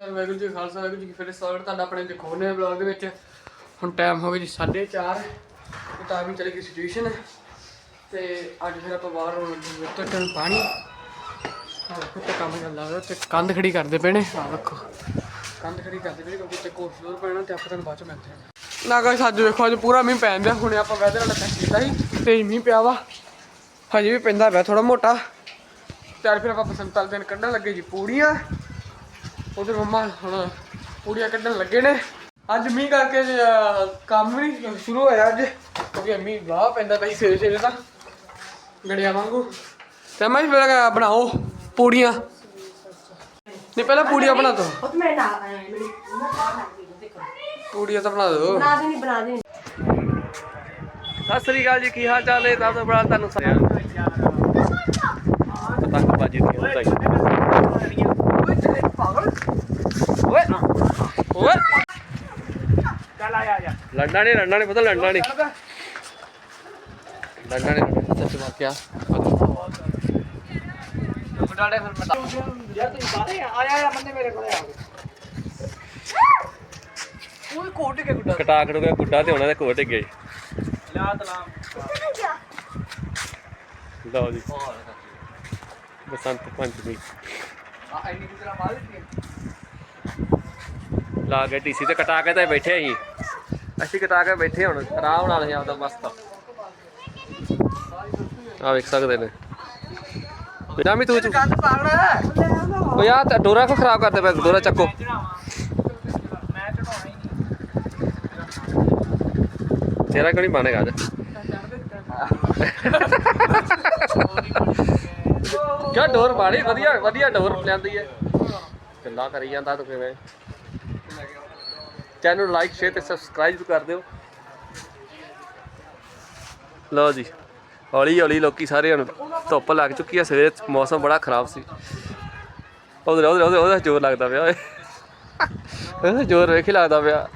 Sir Waheguru ji Khalsa, Waheguru ji ਕੀ ਫਤਿਹ। ਸਵਾਗਤ ਤੁਹਾਡਾ ਆਪਣੇ ਦੇਖੋਨੇ ਬਲੌਗ ਦੇ ਵਿੱਚ। ਹੁਣ ਟਾਈਮ ਹੋ ਗਿਆ ਜੀ 4:30 ਤੇ ਟਾਈਮ ਚਲੀ ਗਈ ਸਿਚੁਏਸ਼ਨ ਤੇ ਅੱਜ ਫਿਰ ਆਪਾਂ ਬਾਹਰ ਹੁਣ ਵਿੱਤਨ ਪਾਣੀ। ਆਹ ਦੇਖੋ ਕੰਮ ਚੱਲਦਾ ਹੋਇਆ ਤੇ ਕੰਧ ਖੜੀ ਕਰਦੇ ਪਏ ਨੇ। ਆਹ ਦੇਖੋ, ਕੰਧ ਖੜੀ ਕਰਦੇ ਪਏ ਨੇ ਕਿਉਂਕਿ ਤੇ ਕੋਲ ਫਲੋਰ ਪੈਣਾ ਤੇ ਆਪਾਂ ਤੁਹਾਨੂੰ ਬਾਅਦ ਚ ਮਿਲਦੇ ਹਾਂ। ਨਾ ਗਾਇਸ ਅੱਜ ਵੇਖੋ ਅੱਜ ਪੂਰਾ ਮੀਂਹ ਪੈਣ ਦਿਆ ਹੁਣੇ ਆਪਾਂ ਵੈਦਰ ਵਾਲਾ ਚੈੱਕ ਕੀਤਾ ਸੀ ਤੇ ਮੀਂਹ ਪਿਆ ਵਾ। ਹਜੇ ਵੀ ਪੈਂਦਾ ਪਿਆ ਥੋੜਾ ਮੋਟਾ। ਤੇ ਫਿਰ ਆਪਾਂ ਬਸੰਤ ਵਾਲੇ ਦਿਨ ਕੱਢਣ ਲੱਗੇ ਜੀ ਪੂੜੀਆਂ। ਉਧਰ ਮੰਮਾ ਹੁਣ ਪੂੜੀਆਂ ਕੱਢਣ ਲੱਗੇ ਨੇ। ਅੱਜ ਮੀਂਹ ਕਰਕੇ ਕੰਮ ਵੀ ਨਹੀਂ ਸ਼ੁਰੂ ਹੋਇਆ ਅੱਜ ਕਿਉਂਕਿ ਮੀਂਹ ਵਾਹ ਪੈਂਦਾ ਪਈ ਸਵੇਰੇ ਸਵੇਰੇ ਤਾਂ ਗੜਿਆ ਵਾਂਗੂ। ਤੇ ਮੈਂ ਫਿਰ ਬਣਾਓ ਪੂੜੀਆਂ। ਨਹੀਂ ਪਹਿਲਾਂ ਪੂੜੀਆਂ ਬਣਾ ਦੋ। ਉਹ ਤੇ ਮੈਂ ਨਾ ਮੈਨੂੰ ਪੂੜੀਆਂ ਤਾਂ ਬਣਾ ਦੋ। ਬਣਾ ਦੇਣੀ ਬਣਾ ਦੇਣੀ। ਸਤਿ ਸ੍ਰੀ ਅਕਾਲ ਜੀ ਕੀ ਹਾਲ ਚਾਲ ਹੈ ਸਭ ਤੋਂ ਬੜਾ ਤੁਹਾਨੂੰ ਸਾਰਿਆਂ ਨੂੰ ਪਤੰਗ ਬਾਜੀ ਦੀਆਂ ਵਧਾਈਆਂ ਓਏ ਓਏ ਚੱਲ ਆ ਜਾ ਲੜਨਾ ਨਹੀਂ ਲੜਨਾ ਨਹੀਂ ਪਤਾ ਲੜਨਾ ਨਹੀਂ। ਲੜਨਾ ਨਹੀਂ ਸੱਚ ਮਾਰ ਕੇ ਆ ਬਟਾੜੇ ਫਿਰ ਮੈਂ ਯਾਰ ਤੂੰ ਬਾਹਰ ਆ। ਆਇਆ ਆ ਬੰਦੇ ਮੇਰੇ ਕੋਲੇ ਆ ਉਹ ਕੋਟ ਕੇ ਗੁੱਡਾ। ਕਟਾ ਕਟੂਗਾ ਗੁੱਡਾ ਤੇ ਉਹਨਾਂ ਦੇ ਕੋਟ ਗਏ। ਲਾ ਤਲਾਮ ਲਓ ਜੀ। ਬਸੰਤ ਪੰਚਮੀ। ਆ ਇੰਨੀ ਕਿਤਰਾ ਮਾਰ ਦਿੱਤੀ ਲਾ ਕੇ ਟੀਸੀ ਤੇ ਕਟਾ ਕੇ ਤਾਂ ਬੈਠੇ ਅਸੀਂ। ਅਸੀਂ ਕਟਾ ਕੇ ਬੈਠੇ ਹੁਣ ਆਰਾਮ ਨਾਲ ਆਪਦਾ ਮਸਤ। ਆ ਵੇਖ ਸਕਦੇ ਨੇ। ਜਾਮੀ ਤੂੰ ਤੂੰ ਕੰਧ ਪਾਗਣਾ ਓ ਯਾਰ ਤਾਂ ਡੋਰਾ ਕੋ ਖਰਾਬ ਕਰਦੇ ਪਏ? ਡੋਰਾ ਚੱਕੋ। ਤੇਰਾ ਕਿਉਂ ਨਹੀਂ ਬਣੇਗਾ ਅੱਜ? ਕਿਆ ਡੋਰ ਬਾੜੀ ਵਧੀਆ ਵਧੀਆ ਡੋਰ ਲਿਆਂਦੀ ਹੈ ਗੱਲਾਂ ਕਰੀ ਜਾਂਦਾ ਤੂੰ ਕਿਵੇਂ? ਚੈਨਲ ਨੂੰ ਲਾਈਕ ਸ਼ੇਅਰ ਤੇ ਸਬਸਕ੍ਰਾਈਬ ਕਰ ਦਿਓ। ਲਓ ਜੀ, ਹੌਲੀ ਹੌਲੀ ਲੋਕੀ ਸਾਰੇ ਹੁਣ ਧੁੱਪ ਲੱਗ ਚੁੱਕੀ ਹੈ ਸਵੇਰੇ ਮੌਸਮ ਬੜਾ ਖਰਾਬ ਸੀ। ਉਧਰ ਉਧਰ ਉਧਰ ਉਹਦਾ ਜ਼ੋਰ ਲੱਗਦਾ ਪਿਆ ਓਏ। ਉਹਦਾ ਜ਼ੋਰ ਵੇਖ ਹੀ ਲੱਗਦਾ ਪਿਆ।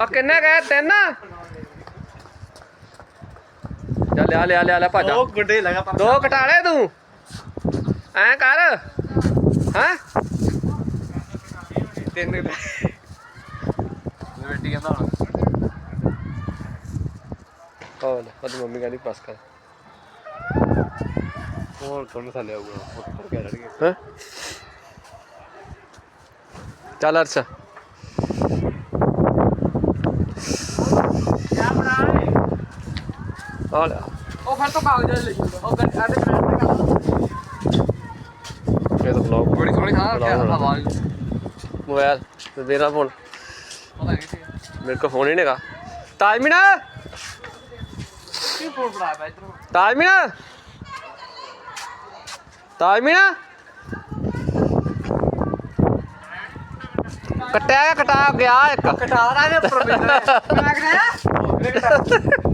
ਆ ਕਿੰਨੇ ਗਏ ਤਿੰਨ? ਚੱਲ ਲਿਆ ਲਿਆ ਲਿਆ ਭੱਜ। ਉਹ ਗੁੱਡੇ ਲਗਾ ਦੋ ਘਟਾਲੇ ਤੂੰ। ਐ ਕਰ। ਹੈਂ? ਤਿੰਨ ਬੇਟੀ ਕਹਿੰਦਾ ਹੁਣ। ਉਹਦੀ ਮੰਮੀ ਕਹਿੰਦੀ ਪਾਸ ਕਰ। ਹੋਰ ਤੁਹਾਨੂੰ ਥੱਲੇ ਆਊਗਾ? ਉੱਪਰ ਕਹਿ ਰਣਗੇ ਹੈਂ? ਚੱਲ ਅਰਸ਼ਾ। ਲੈ ਉਹ ਫਿਰ ਤੋਂ ਕਾਗਜ਼ ਲੈ ਜਾਂਦਾ ਉਹ ਗੱਡੀ ਆਦੇ ਮੈਂ ਤੇ ਕਰ ਇਹ ਤਾਂ ਬਲੌਗ ਬੜੀ ਸੋਹਣੀ ਖਾਣਾ ਬੁਲਾਓ ਹੁਣ। ਆਵਾਜ਼ ਮੋਬਾਈਲ ਤੇ ਮੇਰਾ ਫੋਨ ਪਤਾ ਨਹੀਂ ਸੀ ਮੇਰੇ ਕੋਲ ਫੋਨ ਹੀ ਨਹੀਂਗਾ ਤਾਜਮੀਨਾ ਕੀ ਫੋਨ ਫੜਾਇਆ ਬੈ ਇਧਰੋਂ ਤਾਜਮੀਨਾ ਤਾਜਮੀਨਾ ਕਟਿਆ ਗਿਆ, ਕਟਾ ਗਿਆ ਇੱਕ ਕਟਾਰਾ ਦੇ ਉੱਪਰ ਬੈਠਾ ਮੈਂ ਕਿਹਾ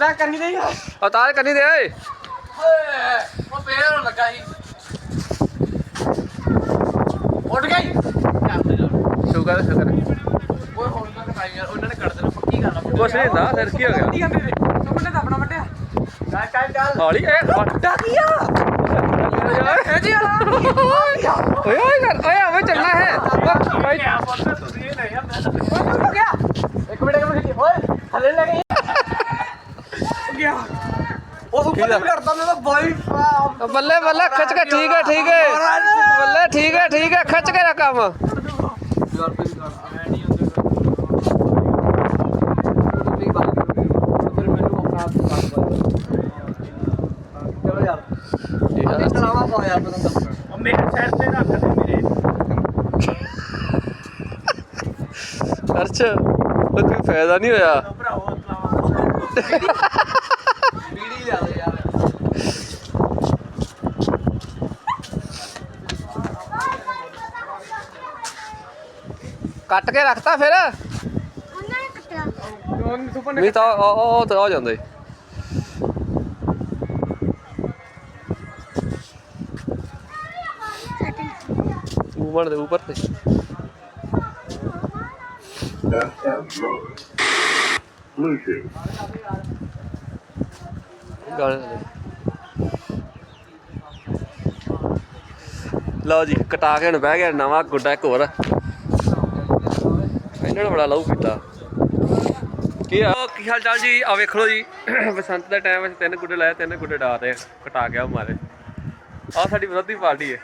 ਤਾਂ ਕਰਨੀ ਨਹੀਂ ਹੈ ਅਵਤਾਰ ਕਰਨੀ ਦੇ ਓਏ। ਉਹ ਪੇੜ ਲੱਗਾ ਸੀ। ਉੱਡ ਗਈ। ਸ਼ੁਕਰ ਸ਼ੁਕਰ ਓਏ ਹੁਣ ਤੱਕ ਟਾਈਮ ਯਾਰ ਉਹਨਾਂ ਨੇ ਕੱਢ ਦੇਣਾ ਪੱਕੀ ਗੱਲ ਆ। ਕੁਛ ਨਹੀਂ ਹੁੰਦਾ ਫਿਰ ਕੀ ਹੋ ਗਿਆ? ਕੀ ਕਹਿੰਦੇ ਨੇ ਤੂੰ ਦਾ ਆਪਣਾ ਵੱਡਿਆ ਚੱਲ ਚੱਲ ਚੱਲ। ਹੌਲੀ ਇਹ ਵੱਡਾ ਕੀ ਆ? ਏ ਜੀ ਓਏ ਓਏ ਕਰ ਓਏ ਆਵੇ ਚੱਲਣਾ ਹੈ। ਭਾਈ ਹੋ ਗਿਆ। ਇੱਕ ਮਿੰਟ ਇੱਕ ਮਿੰਟ ਓਏ ਹਲੇ ਲੈ ਗਈ ਗਿਆ ਉਹ ਉੱਪਰ ਕਿਹਦਾ? ਵੀ ਕਰਦਾ ਮੈਂ ਤਾਂ ਬਾਈ ਓ, ਬੱਲੇ ਬੱਲੇ ਖਿੱਚ ਕੇ ਠੀਕ ਹੈ ਠੀਕ ਹੈ ਬੱਲੇ ਠੀਕ ਹੈ ਠੀਕ ਹੈ ਖਿੱਚ ਕੇ ਰੱਖ ਕੰਮ ਚਲੋ ਯਾਰ ਠੀਕ ਆ। ਚਲਾਵਾ ਪਾ ਯਾਰ ਪਤੰਗ ਮੇਰੇ ਸਿਰ ਤੇ ਰੱਖ ਦੇ ਮੇਰੇ ਉਹ ਕੋਈ ਫਾਇਦਾ ਨਹੀਂ ਹੋਇਆ। ਬੀੜੀ ਲਿਆ ਦੇ ਯਾਰ ਕੱਟ ਕੇ ਰੱਖਤਾ ਫਿਰ? ਉਹਨਾਂ ਨੇ ਨਹੀਂ ਤਾਂ ਉਹ- ਉਹ ਉਹ ਆ ਜਾਂਦਾ। ਈ। ਦੇ, ਉੱਪਰ ਤੇ। ਲਓ ਜੀ, ਕਟਾ ਕੇ ਹੁਣ ਬਹਿ ਗਿਆ ਨਵਾਂ ਗੁੱਡਾ ਇੱਕ ਹੋਰ। ਇਹਨਾਂ ਨੇ ਬੜਾ ਲਹੂ ਪੀਤਾ। ਕੀ ਆ? ਕੀ ਹਾਲ ਚਾਲ ਜੀ? ਆ ਵੇਖ ਲਓ ਜੀ। ਬਸੰਤ ਦਾ ਟਾਈਮ ਵਿੱਚ ਤਿੰਨ ਗੁੱਡੇ ਲਾਏ, ਤਿੰਨ ਗੁੱਡੇ ਡਾਤੇ ਕਟਾ ਗਿਆ ਮਾਰੇ। ਆ ਸਾਡੀ ਵਿਰੋਧੀ ਪਾਰਟੀ ਹੈ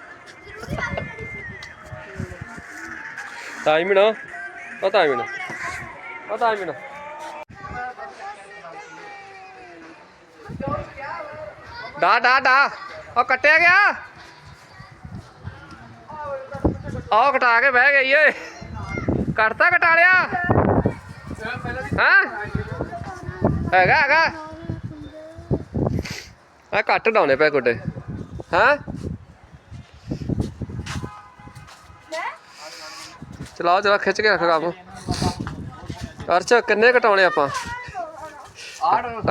ਟਾਈਮ ਨਾ ਉਹ ਟਾਈਮ ਨਾ ਡਾ ਡਾ ਡਾ ਉਹ ਕੱਟਿਆ ਗਿਆ? ਆਹ ਕਟਾ ਕੇ ਬਹਿ ਗਈ ਓਏ ਕਰਤਾ ਕਟਾ ਲਿਆ? ਹਾਂ? ਹੈਗਾ ਹੈਗਾ। ਆ ਕੱਟ ਡਾਉਣੇ ਪਏ ਗੁੱਡੇ। ਹਾਂ? ਚਲਾਓ ਜਰਾ ਖਿੱਚ ਕੇ ਰੱਖ ਕੰਮ ਅਰਚ ਕਿੰਨੇ ਕਟਾਉਣੇ ਆਪਾਂ?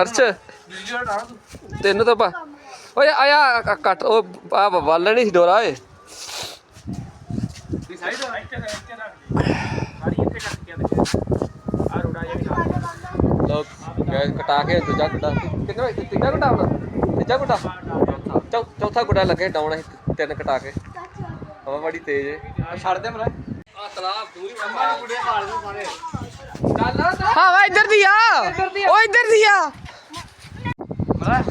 ਅਰਚ ਤੈਨੂੰ ਤਾਂ ਪਾ। ਓਏ, ਆਇਆ ਕੱਟ ਉਹ ਆ ਵੱਲ ਸੀ ਡੋਰਾ ਏ ਲੋ ਗੈਸ ਕਟਾ ਕੇ ਦੂਜਾ ਗੁੱਡਾ। ਕਿੰਨਾ ਤੀਜਾ ਗੁੱਡਾ ਹੁਣ? ਤੀਜਾ ਗੁੱਡਾ? ਚੌਥਾ ਗੁੱਡਾ ਲੱਗੇ ਡਾਉਣ ਅਸੀਂ ਤਿੰਨ ਕਟਾ ਕੇ। ਹਵਾ ਬੜੀ ਤੇਜ਼ ਏ। ਛੱਡ ਦੇ ਮਰਾ ਆ ਤਲਾਬ ਦੂਰੀ ਕੁੜੇ ਮਾਰ ਦੇ ਸਾਰੇ। ਹਾਂ ਵਾ ਇੱਧਰ ਦੀ ਆ। ਉਹ ਇੱਧਰ ਦੀ ਆ। ਮਰਾ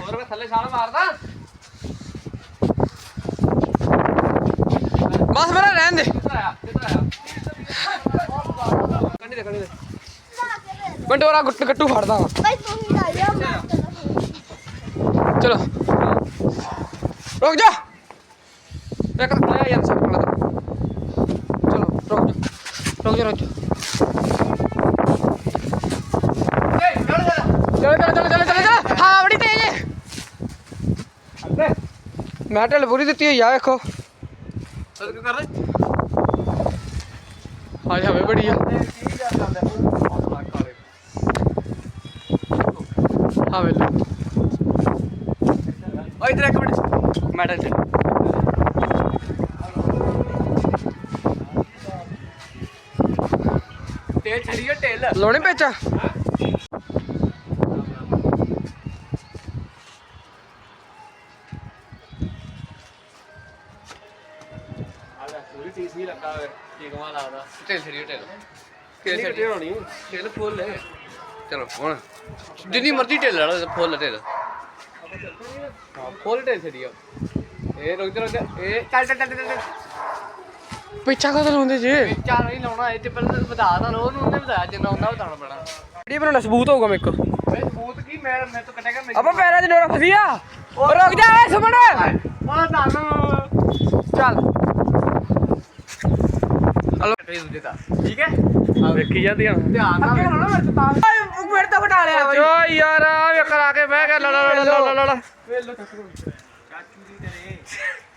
ਹੋਰ ਮੈਂ ਥੱਲੇ ਛਾਲ ਮਾਰਦਾ ਬਸ ਮੇਰਾ ਰਹਿਣ ਦੇ ਕਿੱਧਰ ਆਇਆ ਕਿੱਧਰ ਆਇਆ ਕੰਨੀ ਦੇ ਕੰਨੀ ਦੇ ਬੰਡੋਰਾ ਗੁੱਟ ਗੱਟੂ ਫੜਦਾ ਵਾ। ਚਲੋ। ਰੁਕ ਜਾ। ਇੱਕ ਤਾਂ ਖੜਿਆ ਯਾਰ ਸਭ ਖੜਾ ਚਲੋ ਰੁਕ ਜਾ। ਰੁਕ ਜਾ ਰੁਕ ਜਾ। ਚਲੋ ਚਲੋ ਚਲੋ ਚਲੋ ਚਲੋ ਚਲੋ। ਹਾਂ ਬੜੀ ਤੇਜ਼ ਹੈ ਮੈਂ ਢਿੱਲ ਪੂਰੀ ਦਿੱਤੀ ਹੋਈ ਆ ਵੇਖੋ। ਸਦ ਕੀ ਕਰ ਰਹੇ ਹਾਂ ਹਵੇ ਬੜੀ ਆ ਹਾਂ ਵੇਲੇ ਓ ਇਧਰ ਇੱਕ ਮਿੰਟ। ਮੈਡਲ ਚ ਤੇਲ ਛੜੀਓ ਤੇਲ। ਲੋਣੇ ਪੇਚਾ ਢਿੱਲ ਛੜੀਓ ਢਿੱਲ ਕਿੰਨੀ ਕੱਟੀ ਹੋਣੀ? ਢਿੱਲ ਫੁੱਲ ਹੈ। ਚਲੋ ਹੁਣ। ਜਿੰਨੀ ਮਰਜ਼ੀ ਢਿੱਲ ਲਾ ਫੁੱਲ ਢਿੱਲ। ਹਾਂ ਫੁੱਲ ਟੇਲ ਛੜੀਓ ਇਹ ਰੁਕ ਜਾ ਰੁਕ ਜਾ ਇਹ ਚੱਲ ਚੱਲ ਚੱਲ ਚੱਲ ਪਿੱਛਾ ਕਦੋਂ ਲਾਉਂਦੇ ਜੇ? ਚਾਰ ਨਹੀਂ ਲਾਉਣਾ ਇਹ ਤੇ ਪਹਿਲਾਂ ਤੈਨੂੰ ਬਤਾ ਦਾਂ ਉਹਨੂੰ ਉਹਨੇ ਬਤਾਇਆ ਜਿੰਨਾ ਉਹਨਾਂ ਬਤਾਉਣਾ ਪੈਣਾ। ਵੀਡੀਓ ਬਣਾਉਣਾ ਸਬੂਤ ਹੋਊਗਾ ਮੇਰੇ ਸਬੂਤ ਕੀ ਮੈਂ ਮੈਂ ਤਾਂ ਕੱਟੇਗਾ ਮੈਂ ਆਪਾਂ ਪੈਰਾਂ 'ਚ ਡੋਰਾ ਫਸਿਆ ਉਹ ਰੁਕ ਜਾ ਏ ਸੁਮਣ ਉਹ ਤੁਹਾਨੂੰ ਚੱਲ। ਦਾ ਠੀਕ ਹੈ ਵੇਖੀ ਜਾਂਦੀਆਂ ਧਿਆਨ ਨਾਲ ਵੇਖਣਾ ਮੇਰੇ ਤਾਂ ਮੇਰੇ ਤੋਂ ਘਟਾ ਲਿਆ ਜੋ ਯਾਰ ਆ ਵੇ ਕਰਾ ਕੇ ਬਹਿ ਗਿਆ ਲੜਾ ਲੜਾ ਲੜਾ ਲੜਾ ਵੇਲੋ ਚਾਚੂ ਦੀ ਤੇਰੇ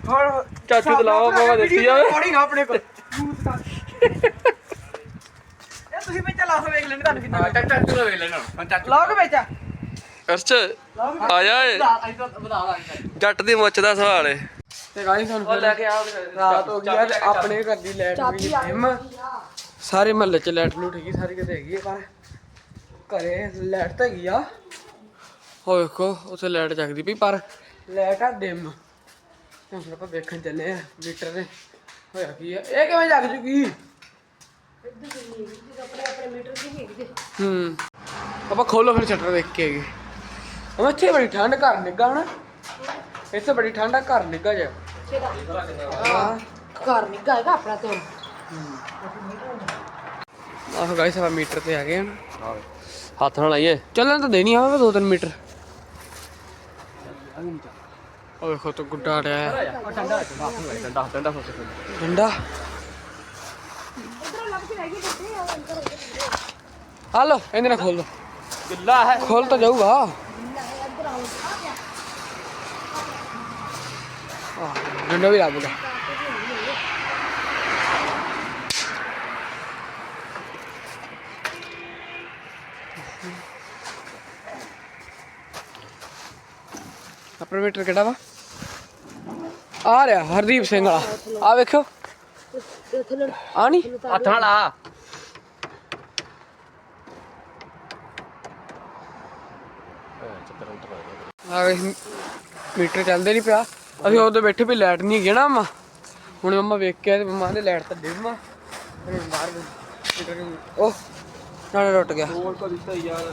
ਹੁਣ ਚਾਚੂ ਤੇ ਲਾਓ ਬਾਬਾ ਦੇਖੀ ਜਾਵੇ। ਕੋੜੀ ਨਾ ਆਪਣੇ ਕੋਲ। ਇਹ ਤੁਸੀਂ ਵਿੱਚ ਲਾਓ ਵੇਖ ਲੈਣ ਤੁਹਾਨੂੰ ਕਿੰਨਾ ਚਾਚੂ ਦਾ ਵੇਖ ਲੈਣਾ। ਹੁਣ ਚਾਚੂ। ਲਾਓ ਕੇ ਵਿੱਚ? ਅਰਚ ਆ ਜਾ ਜੱਟ ਦੀ ਮੁੱਛ ਦਾ ਸਵਾਲ ਏ। ਤੇ ਗਾਈ ਸਾਨੂੰ ਉਹ ਲੈ ਕੇ ਆ ਰਾਤ ਹੋ ਗਈ ਯਾਰ ਆਪਣੇ ਘਰ ਦੀ ਲਾਈਟ ਵੀ ਡਿਮ ਸਾਰੇ ਮਹੱਲੇ ਚ ਲਾਈਟ ਲੂਟ ਹੈਗੀ ਸਾਰੀ ਕਿਤੇ ਹੈਗੀ ਹੈ ਪਰ ਘਰੇ ਲਾਈਟ ਤਾਂ ਹੈਗੀ ਆ। ਹੋ ਵੇਖੋ ਉੱਥੇ ਲਾਈਟ ਜਗਦੀ ਪਈ ਪਰ ਲਾਈਟ ਆ ਡਿਮ ਹੁਣ ਆਪਾਂ ਵੇਖਣ ਚੱਲੇ ਆ ਮੀਟਰ ਨੇ ਹੋਇਆ ਕੀ ਆ? ਇਹ ਕਿਵੇਂ ਜਗ ਜੂਗੀ? ਆਪਣੇ ਆਪਣੇ ਮੀਟਰ ਦੀ ਨਹੀਂ ਹੈਗੀ ਹੂੰ। ਆਪਾਂ ਖੋਲੋ ਫਿਰ ਸ਼ਟਰ ਦੇਖ ਕੇ ਆਈਏ। ਉਹ ਇੱਥੇ ਬੜੀ ਠੰਡ ਘਰ ਨਿੱਗਾ ਹਨਾ? ਇੱਥੇ ਬੜੀ ਠੰਡ ਆ ਘਰ ਨਿੱਗਾ ਜਾ ਹਾਂ। ਘਰ ਗਾਏਗਾ ਆਪਣਾ ਤੇ। ਆਹ ਗਾਇਸ ਆਪਾਂ ਮੀਟਰ ਤੇ ਆ ਗਏ ਹਨ ਹੱਥ ਨਾਲ ਆਈਏ ਚੱਲਣ ਤਾਂ ਦੇਣੀ ਆਵੇ 2-3 ਮੀਟਰ। ਉਹ ਵੇਖੋ ਤਾਂ ਗੁੱਡਾ ਡਿਆ ਡੰਡਾ ਡੰਡਾ। ਡੰਡਾ ਡੰਡਾ ਆ ਲੋ ਇਹਦੇ ਨਾਲ ਖੋਲ ਦੋ ਗਿੱਲਾ ਹੈ। ਖੋਲ ਤਾਂ ਜਾਊਗਾ। ਆਹ ਡੰਡਾ ਵੀ ਲੱਗ ਗਿਆ। ਆਪਰੇਟਰ ਕਿਹੜਾ ਵਾ? ਆ ਰਿਹਾ ਹਰਦੀਪ ਸਿੰਘ ਵਾਲਾ। ਆ ਵੇਖਿਓ। ਆ ਨਹੀਂ ਹੱਥ ਨਾਲ ਆ। ਆ ਵੇ ਮੀਟਰ ਚੱਲਦੇ ਨਹੀਂ ਪਿਆ। ਅਸੀਂ ਉਦੋਂ ਬੈਠੇ ਵੀ ਲਾਈਟ ਨਹੀਂ ਗਈ ਨਾ ਮਾ। ਹੁਣ ਮੰਮਾ ਵੇਖ ਕੇ ਤੇ ਮੰਮਾ ਨੇ ਲਾਈਟ ਤਾਂ ਦੇ ਮਾ। ਬਾਹਰ ਨੂੰ ਉਹ ਨਾਲੇ ਟੁੱਟ ਗਿਆ। ਕੋਲ ਕੋ ਦਿੱਤਾ ਯਾਰ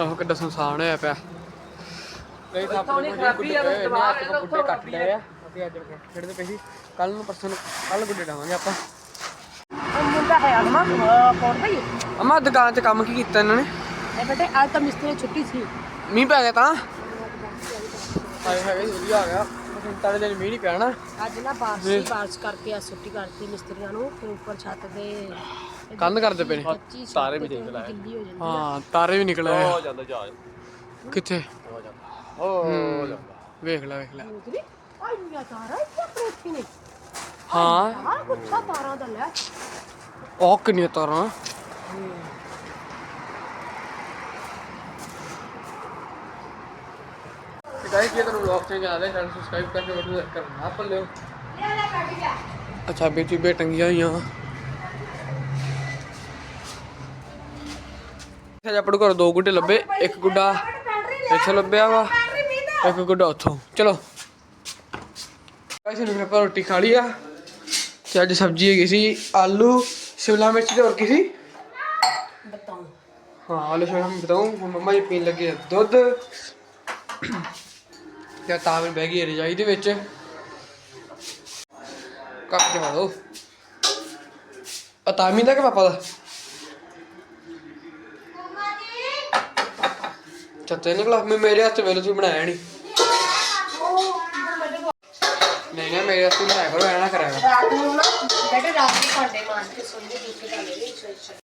ਆਹੋ ਕਿੱਡਾ ਸੰਸਾਨ ਹੋਇਆ ਪਿਆ। ਨਹੀਂ ਤਾਂ ਆਪਣੇ ਕੋਲ ਗੁੱਡੇ ਪਏ ਨੇ ਆਪਾਂ ਗੁੱਡੇ ਕੱਟ ਲਏ ਆ। ਅਸੀਂ ਅੱਜ ਖੇਡਦੇ ਪਏ ਸੀ ਕੱਲ ਨੂੰ ਪਰਸੋਂ ਨੂੰ ਕੱਲ ਗੁੱਡੇ ਡਾਵਾਂਗੇ ਆਪਾਂ। ਮੁੰਡਾ ਹੈ ਅਮਾ ਫੋਨ ਭਾਈ? ਅਮਾ ਦੁਕਾਨ 'ਚ ਕੰਮ ਕੀ ਕੀਤਾ ਇਹਨਾਂ ਨੇ? ਇਹ ਬੇਟੇ ਅੱਜ ਤਾਂ ਮਿਸਤਰੀ ਦੀ ਛੁੱਟੀ ਸੀ। ਮੀਂਹ ਪੈ ਗਿਆ ਤਾਂ? ਆਏ ਹੈਗੇ ਵਧੀਆ ਆ ਗਿਆ। ਤਾਂ ਦਿਨ ਮੀਂਹ ਨਹੀਂ ਪਿਆ ਨਾ। ਅੱਜ ਨਾ ਬਾਰਿਸ਼ ਬਾਰਿਸ਼ ਕਰਕੇ ਆ ਛੁੱਟੀ ਕਰਤੀ ਮਿਸਤਰੀਆਂ ਨੂੰ ਤੇ ਉੱਪਰ ਛੱਤ ਦੇ ਕੰਧ ਕਰਦੇ ਪਏ ਨੇ। ਤਾਰੇ ਵੀ ਦੇਖ ਗਿੱਲੀ ਹੋ ਜਾਂਦੀ ਹਾਂ ਤਾਰੇ ਵੀ ਨਿਕਲ ਆਏ ਹੋ ਜਾਂਦਾ ਜਹਾਜ਼ ਕਿੱਥੇ? ਹੋ ਜਾਂਦਾ। ਹੋ ਜਾਂਦਾ। ਵੇਖ ਲੈ ਵੇਖ ਲੈ। ਉਧਰੀ ਆਈ ਨਹੀਂ ਤਾਰਾ ਇੱਥੇ ਨੇ। ਹਾਂ। ਆਹ ਗੁੱਛਾ ਤਾਰਾਂ ਦਾ ਲੈ। ਉਹ ਕਿੰਨੀਆਂ ਤਾਰਾਂ। ਤੇ ਗਾਇਸ ਜੇ ਤੁਹਾਨੂੰ ਵਲੌਗ ਚੰਗਾ ਲੱਗਦਾ ਚੈਨਲ ਸਬਸਕ੍ਰਾਈਬ ਕਰਕੇ ਬਟਨ ਕਰਨਾ ਭੁੱਲਿਓ। ਅੱਛਾ ਬੇਟੀ ਬੇ ਟੰਗੀਆਂ ਹੋਈਆਂ। ਅੱਜ ਆਪਣੇ ਘਰ ਦੋ ਗੁੱਡੇ ਲੱਭੇ ਇੱਕ ਗੁੱਡਾ ਇੱਥੇ ਲੱਭਿਆ ਵਾ ਇੱਕ ਗੁੱਡਾ ਉੱਥੋਂ। ਚਲੋ। ਗਾਇਸ ਨੇ ਆਪਾਂ ਰੋਟੀ ਖਾ ਲਈ ਆ। ਤੇ ਅੱਜ ਸਬਜ਼ੀ ਹੈਗੀ ਸੀ ਆਲੂ ਸ਼ਿਮਲਾ ਮਿਰਚ ਤੇ ਹੋਰ ਕੀ ਸੀ? ਬਤਾਉਂ। ਹਾਂ ਆਲੂ ਸ਼ਿਮਲਾ ਮਿਰਚ ਬਤਾਉਂ। ਹੁਣ ਮੰਮਾ ਜੀ ਪੀਣ ਲੱਗੇ ਆ ਦੁੱਧ। ਤੇ ਤਾਂ ਵੀ ਬਹਿ ਗਈ ਰਜਾਈ ਦੇ ਵਿੱਚ। ਕੱਪ ਜਮਾ ਦੋ। ਅਤਾਮੀ ਦਾ ਕਿ ਪਾਪਾ ਦਾ? ਚੱਤੇ ਨਿਕਲਾ ਮੈਂ ਮੇਰੇ ਹੱਥ ਵੇਲੇ ਤੁਸੀਂ ਬਣਾਇਆ ਨਹੀਂ ਨਹੀਂ ਨਾ ਮੇਰੇ ਹੱਥ ਬਣਾਇਆ ਕਰੋ ਐਨਾ ਕਰਾਇਆ ਰਾਤ ਨੂੰ ਨਾ ਬੇਟੇ ਰਾਤ ਨੂੰ ਭਾਂਡੇ ਮਾਂਜ ਕੇ ਸੌਂਦੇ ਦੂਸਰੇ ਭਾਂਡੇ ਨਹੀਂ